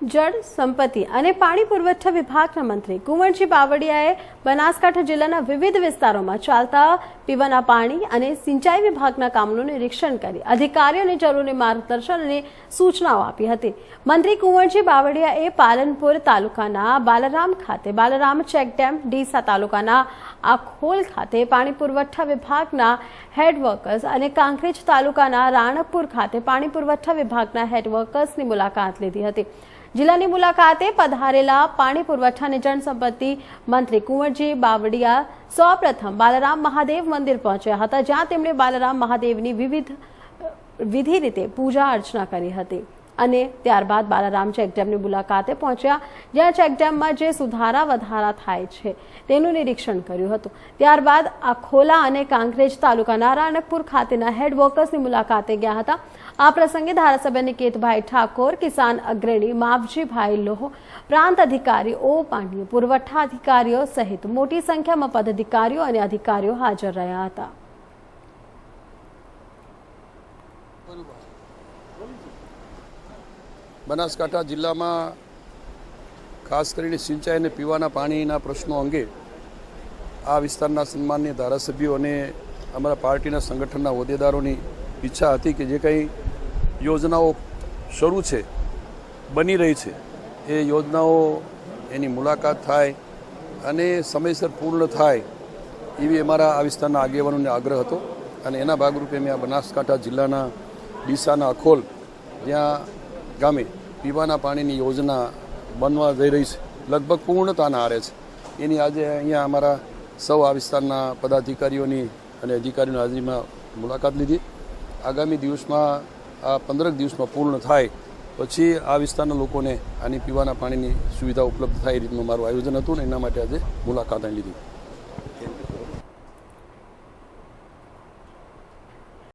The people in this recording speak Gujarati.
જળ સંપત્તિ અને પાણી પુરવઠા વિભાગના મંત્રી કુંવરજી બાવળિયાએ બનાસકાંઠા જિલ્લાના વિવિધ વિસ્તારોમાં ચાલતા પીવાના પાણી અને સિંચાઈ વિભાગના કામનું નિરીક્ષણ કરી અધિકારીઓને જરૂરી માર્ગદર્શન અને સૂચનાઓ આપી હતી. મંત્રી કુંવરજી બાવળિયાએ પાલનપુર તાલુકાના બાલરામ ખાતે, બાલરામ ચેકડેમ ડીસા તાલુકાના આખોલ ખાતે પાણી પુરવઠા વિભાગના હેડ વર્કર્સ અને કાંકરેજ તાલુકાના રાણકપુર ખાતે પાણી પુરવઠા વિભાગના હેડ વર્કર્સની મુલાકાત લીધી હતી. જિલ્લાની મુલાકાતે પધારેલા પાણી પુરવઠા અને જનસંપત્તિ મંત્રી કુંવરજી બાવળિયા સૌપ્રથમ બાલરામ મહાદેવ મંદિર પહોંચ્યા હતા, જ્યાં તેમણે બાલરામ મહાદેવની વિવિધ, વિધિ રીતે પૂજા અર્ચના કરી હતી. અને ત્યારબાદ બાલારામ ચેકડેમની મુલાકાતે પહોંચ્યા, જ્યાં ચેકડેમમાં જે સુધારા વધારા થાય છે તેનું નિરીક્ષણ કર્યું હતું. ત્યારબાદ આખોલા અને કાંકરેજ તાલુકાના રાણકપુર ખાતેના હેડ વર્કર્સની મુલાકાતે ગયા હતા. આ પ્રસંગે ધારાસભ્ય નિકેતભાઈ ઠાકોર, કિસાન અગ્રણી માવજીભાઈ લોહ, પ્રાંત અધિકારી ઓ પાંડ્ય પુરવઠા અધિકારીઓ સહિત મોટી સંખ્યામાં પદાધિકારીઓ અને અધિકારીઓ હાજર રહ્યા હતા. બનાસકાંઠા જિલ્લામાં ખાસ કરીને સિંચાઈ અને પીવાના પાણીના પ્રશ્નો અંગે આ વિસ્તારના સન્માનની ધારાસભ્યો અને અમારા પાર્ટીના સંગઠનના હોદ્દેદારોની ઈચ્છા હતી કે જે કંઈ યોજનાઓ શરૂ છે, બની રહી છે, એ યોજનાઓ એની મુલાકાત થાય અને સમયસર પૂર્ણ થાય એવી અમારા આ વિસ્તારના આગેવાનોને આગ્રહ હતો અને એના ભાગરૂપે મેં આ બનાસકાંઠા જિલ્લાના ડીસાના અખોલ જ્યાં ગામે પીવાના પાણીની યોજના બનવા જઈ રહી છે. લગભગ પૂર્ણતાના આરે છે. એની આજે અહીંયા અમારા સૌ આ વિસ્તારના પદાધિકારીઓની અને અધિકારીઓની હાજરીમાં મુલાકાત લીધી. આગામી દિવસમાં, આ પંદરક દિવસમાં પૂર્ણ થાય, પછી આ વિસ્તારના લોકોને આની પીવાના પાણીની સુવિધા ઉપલબ્ધ થાય એ રીતનું મારું આયોજન હતું ને એના માટે આજે મુલાકાત લીધી.